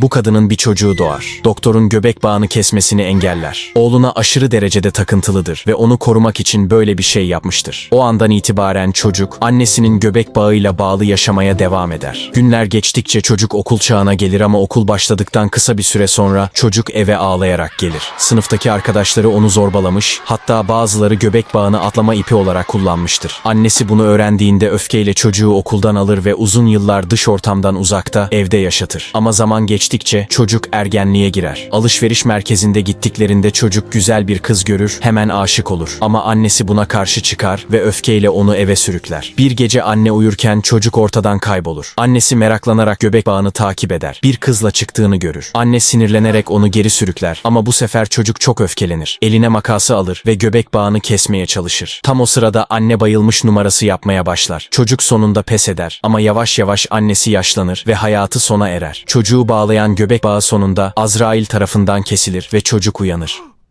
Bu kadının bir çocuğu doğar. Doktorun göbek bağını kesmesini engeller. Oğluna aşırı derecede takıntılıdır ve onu korumak için böyle bir şey yapmıştır. O andan itibaren çocuk annesinin göbek bağıyla bağlı yaşamaya devam eder. Günler geçtikçe çocuk okul çağına gelir ama okul başladıktan kısa bir süre sonra çocuk eve ağlayarak gelir. Sınıftaki arkadaşları onu zorbalamış, hatta bazıları göbek bağını atlama ipi olarak kullanmıştır. Annesi bunu öğrendiğinde öfkeyle çocuğu okuldan alır ve uzun yıllar dış ortamdan uzakta evde yaşatır. Ama zaman geçtikçe çocuk ergenliğe girer. Alışveriş merkezinde gittiklerinde çocuk güzel bir kız görür, hemen aşık olur. Ama annesi buna karşı çıkar ve öfkeyle onu eve sürükler. Bir gece anne uyurken çocuk ortadan kaybolur. Annesi meraklanarak göbek bağını takip eder. Bir kızla çıktığını görür. Anne sinirlenerek onu geri sürükler ama bu sefer çocuk çok öfkelenir. Eline makası alır ve göbek bağını kesmeye çalışır. Tam o sırada anne bayılmış numarası yapmaya başlar. Çocuk sonunda pes eder ama yavaş yavaş annesi yaşlanır ve hayatı sona erer. Çocuğu bağlayan göbek bağı sonunda Azrail tarafından kesilir ve çocuk uyanır.